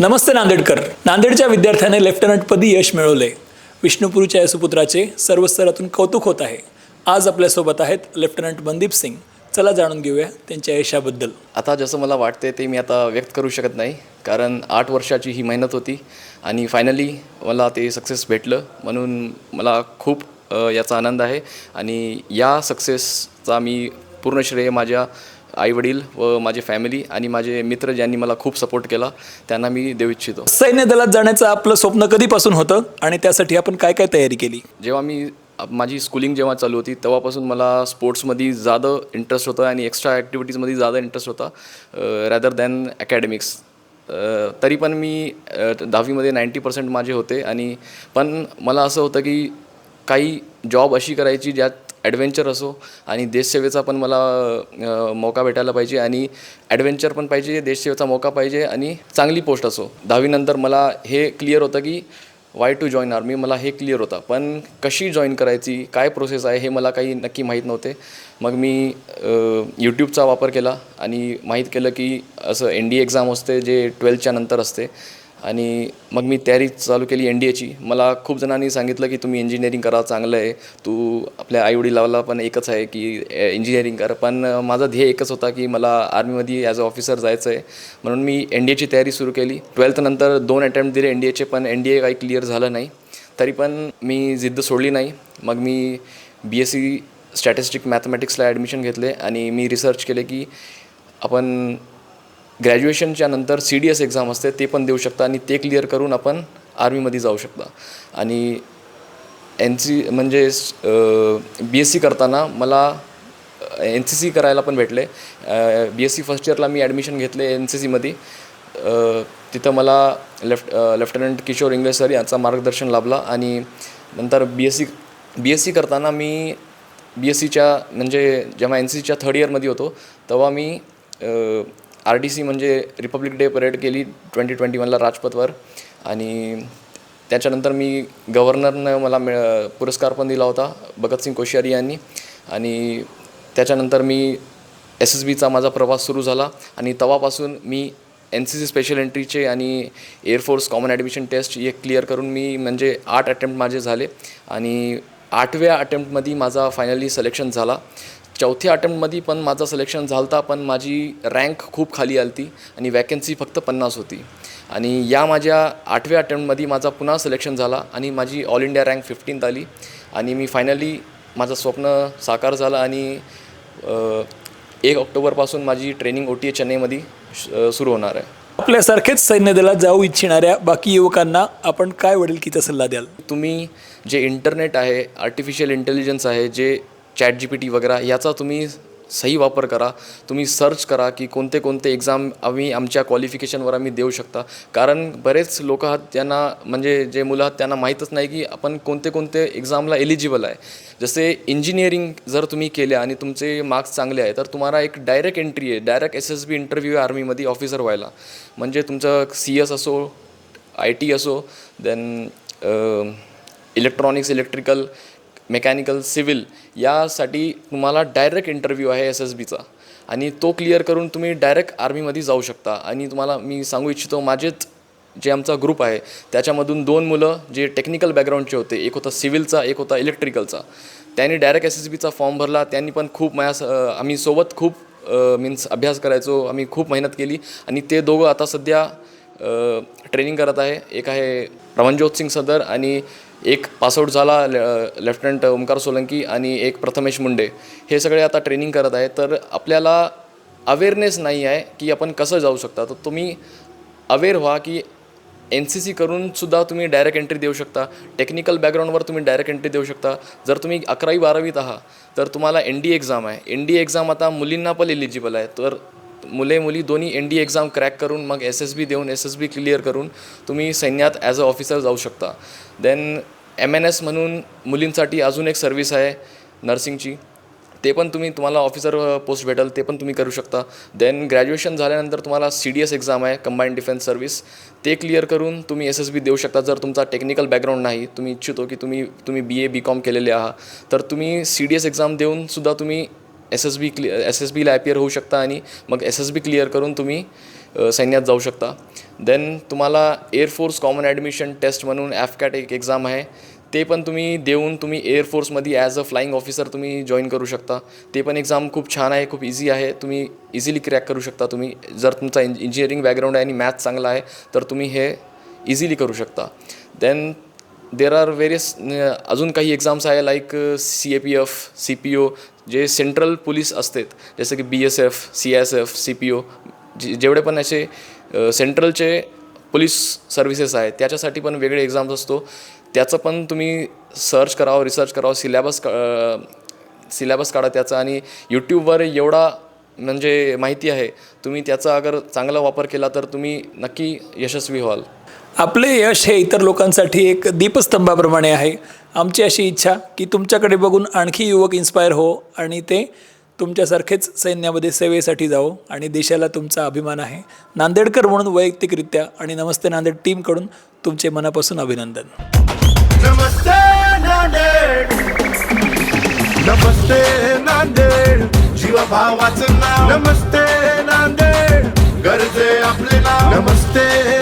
नमस्ते नांदेडकर. नांदेडच्या विद्यार्थ्याने लेफ्टनंटपदी यश मिळवले. विष्णुपुरीच्या सुपुत्राचे सर्व स्तरातून कौतुक होत आहे. आज आपल्यासोबत आहेत लेफ्टनंट मनदीप सिंग. चला जाणून घेऊया त्यांच्या यशाबद्दल. आता जसं मला वाटते ते मी आता व्यक्त करू शकत नाही. कारण आठ वर्षाची ही मेहनत होती आणि फायनली मला ते सक्सेस भेटलं. म्हणून मला खूप याचा आनंद आहे. आणि या सक्सेसचा मी पूर्ण श्रेय माझ्या आईवडील व माझे फॅमिली आणि माझे मित्र ज्यांनी मला खूप सपोर्ट केला त्यांना मी देऊ इच्छितो. सैन्य दलात जाण्याचं आपलं स्वप्न कधीपासून होतं आणि त्यासाठी आपण काय काय तयारी केली? जेव्हा मी माझी स्कूलिंग जेव्हा चालू होती तेव्हापासून मला स्पोर्ट्समध्ये जादा इंटरेस्ट होता आणि एक्स्ट्रा ॲक्टिव्हिटीजमध्ये जादा इंटरेस्ट होता रॅदर दॅन अकॅडमिक्स तरी पण मी दहावीमध्ये नाईंटी पर्सेंट माझे होते आणि पण मला असं होतं की काही जॉब अशी करायची ज्यात ॲडव्हेंचर असो आणि देशसेवेचा पण मला मौका भेटायला पाहिजे आणि ॲडव्हेंचर पण पाहिजे देशसेवेचा मौका पाहिजे आणि चांगली पोस्ट असो. दहावीनंतर मला हे क्लिअर होतं की वाय टू जॉईन आर्मी मला हे क्लिअर होता. पण कशी जॉईन करायची काय प्रोसेस आहे हे मला काही नक्की माहीत नव्हते. मग मी यूट्यूबचा वापर केला आणि माहीत केलं की असं एन डी एक्झाम असते जे ट्वेल्थच्या नंतर असते. आणि मग मी तयारी चालू केली एन डी एची मला खूप जणांनी सांगितलं की तुम्ही इंजिनिअरिंग करा चांगलं आहे. तू आपल्या आईवडिलाला पण एकच आहे की इंजिनिअरिंग कर. पण माझा ध्येय एकच होता की मला आर्मीमध्ये ॲज अ ऑफिसर जायचं आहे म्हणून मी एन डी एची तयारी सुरू केली. ट्वेल्थनंतर दोन अटेम्प्ट दिले एन डी एचे पण एन डी ए काही क्लिअर झालं नाही. तरी पण मी जिद्द सोडली नाही. मग मी बी एस सी स्टॅटिस्टिक मॅथमॅटिक्सला ॲडमिशन घेतले आणि मी रिसर्च केले की आपण ग्रॅज्युएशनच्या नंतर सी डी एस एक्झाम असते ते पण देऊ शकता आणि ते क्लिअर करून आपण आर्मीमध्ये जाऊ शकता. आणि एन सी म्हणजे बी एस सी करताना मला एन सी सी करायला पण भेटले. बी एस सी फर्स्ट इयरला मी ॲडमिशन घेतले एन सी सीमध्ये तिथं मला left lieutenant Kishore Ingle sir यांचा मार्गदर्शन लाभला आणि नंतर B S C B S C करताना मी बी एस सीच्या म्हणजे जेव्हा एन सी सीच्या थर्ड इयरमध्ये होतो तेव्हा मी आर डी सी म्हणजे रिपब्लिक डे परेड केली ट्वेंटी ट्वेंटी वनला राजपथवर. आणि त्याच्यानंतर मी गव्हर्नरनं मला मिळ पुरस्कार पण दिला होता भगतसिंग कोश्यारी यांनी. आणि त्याच्यानंतर मी एस एस बीचा माझा प्रवास सुरू झाला. आणि तेव्हापासून मी एन सी सी स्पेशल एंट्रीचे आणि air force common admission test हे क्लिअर करून मी म्हणजे आठ अटेम्प्ट माझे झाले. आणि आठव्या अटेम्प्टमध्ये माझा फायनली सिलेक्शन झाला. चौथ्या अटेम्प्टमध्ये पण माझं सिलेक्शन झालं होता पण माझी रँक खूप खाली आली ती आणि वॅकन्सी फक्त पन्नास होती. आणि या माझ्या आठव्या अटेम्प्टमध्ये माझा पुन्हा सिलेक्शन झाला आणि माझी ऑल इंडिया रँक फिफ्टीन्थ आली. आणि मी फायनली माझं स्वप्न साकार झालं आणि एक ऑक्टोबरपासून माझी ट्रेनिंग ओ टी ए चेन्नईमध्ये श- सुरू होणार आहे. आपल्यासारखेच सैन्य दलात जाऊ इच्छिणाऱ्या बाकी युवकांना आपण काय वडीलकीचा सल्ला द्याल? तुम्ही जे इंटरनेट आहे आर्टिफिशियल इंटेलिजन्स आहे जे चॅट जी पी टी वगैरे याचा तुम्ही सही वापर करा. तुम्ही सर्च करा की कोणते कोणते एक्झाम आम्ही आमच्या क्वालिफिकेशनवर आम्ही देऊ शकता. कारण बरेच लोक आहात त्यांना म्हणजे जे मुलं आहात त्यांना माहीतच नाही की आपण कोणते कोणते एक्झामला एलिजिबल आहे. जसे इंजिनिअरिंग जर तुम्ही केले आणि तुमचे मार्क्स चांगले आहे तर तुम्हाला एक डायरेक्ट एंट्री आहे. Direct S S B interview आहे आर्मीमध्ये ऑफिसर व्हायला. म्हणजे तुमचं सी एस असो आय टी असो then electronics electrical mechanical civil यासाठी तुम्हाला डायरेक्ट इंटरव्ह्यू आहे एस एस बीचा. आणि तो क्लिअर करून तुम्ही डायरेक्ट आर्मीमध्ये जाऊ शकता. आणि तुम्हाला मी सांगू इच्छितो माझेच जे आमचा ग्रुप आहे त्याच्यामधून दोन मुलं जे टेक्निकल बॅकग्राऊंडचे होते एक होता सिव्हिलचा एक होता इलेक्ट्रिकलचा. त्यांनी डायरेक्ट एस एस बीचा फॉर्म भरला. त्यांनी पण खूप माझ्या आम्ही सोबत खूप मीन्स अभ्यास करायचो. आम्ही खूप मेहनत केली. आणि ते दोघं आता सध्या ट्रेनिंग करत आहे. एक आहे रमणज्योत सिंग सदर आणि एक पासआउट झाला ले- लेफ्टनंट ओमकार सोलंकी आणि एक प्रथमेश मुंडे. हे सगळे आता ट्रेनिंग करत आहे तर आपल्याला अवेअरनेस नाही आहे की आपण कसं जाऊ शकता. तर तुम्ही अवेअर व्हा की एन सी सी करूनसुद्धा तुम्ही डायरेक्ट एंट्री देऊ शकता. टेक्निकल बॅकग्राऊंडवर तुम्ही डायरेक्ट एंट्री देऊ शकता. जर तुम्ही अकरावी बारावीत आहात तर तुम्हाला एन डी एक्झाम आहे. एन डी एक्झाम आता मुलींना पण एलिजिबल आहे. तर मुले मुली दोन्ही एन डी एक्झाम क्रॅक करून मग एस एस बी देऊन एस एस बी क्लिअर करून तुम्ही सैन्यात ॲज अ ऑफिसर जाऊ शकता. देन एम एन एस म्हणून मुलींसाठी अजून एक सर्विस आहे नर्सिंगची ते पण तुम्ही तुम्हाला ऑफिसर पोस्ट भेटेल ते पण तुम्ही करू शकता. देन ग्रॅज्युएशन झाल्यानंतर तुम्हाला सी डी एस एक्झाम आहे कंबाईंड डिफेन्स सर्व्हिस ते क्लिअर करून तुम्ही एस एस बी देऊ शकता. जर तुमचा टेक्निकल बॅकग्राऊंड नाही तुम्ही इच्छितो की तुम्ही तुम्ही बी ए बी कॉम केलेले आहात तर तुम्ही सी डी एस एक्झाम देऊन सुद्धा तुम्ही एस एस बी क्लि एस एस बीला ॲपियर होऊ शकता आणि मग एस एस बी क्लिअर करून तुम्ही सैन्यात जाऊ शकता. देन तुम्हाला एअरफोर्स कॉमन ॲडमिशन टेस्ट म्हणून ॲफकॅट एक एक्झाम आहे. ते पण तुम्ही देऊन तुम्ही एअरफोर्समध्ये ॲज अ फ्लाईंग ऑफिसर तुम्ही जॉईन करू शकता. ते पण एक्झाम खूप छान आहे खूप इझी आहे. तुम्ही इझिली क्रॅक करू शकता तुम्ही. जर तुमचा इंज इंजिनिअरिंग बॅकग्राऊंड आहे आणि मॅथ चांगला आहे तर तुम्ही हे इझिली करू शकता. देन देर आर वेरियस अजून काही एक्झाम्स आहे like C A P F C P O J central police असतात. जसं की B S F C S F C P O J जेवढे पण असे सेंट्रलचे पोलीस सर्व्हिसेस आहेत त्याच्यासाठी पण वेगळे एक्झाम्स असतो. त्याचं पण तुम्ही सर्च करावं रिसर्च करावं सिलेबस सिलेबस uh, काढा त्याचा आणि यूट्यूबवर एवढा म्हणजे माहिती आहे तुम्ही त्याचा अगर चांगला वापर केला तर तुम्ही नक्की यशस्वी व्हाल. आपले यश हे इतर लोकांसाठी एक दीपस्तंभाप्रमाणे आहे. आमची अशी इच्छा की तुमच्याकडे बघून आणखी युवक इन्स्पायर हो आणि ते तुमच्यासारखेच सैन्यामध्ये सेवेसाठी जावो आणि देशाला तुमचा अभिमान आहे. नांदेडकर म्हणून वैयक्तिकरित्या आणि नमस्ते नांदेड टीमकडून तुमचे मनापासून अभिनंदन. नमस्ते नांदेड. नमस्ते नांदेड. जीवभावाचं नाव. नमस्ते नांदेड. गरजे आपले नाव. नमस्ते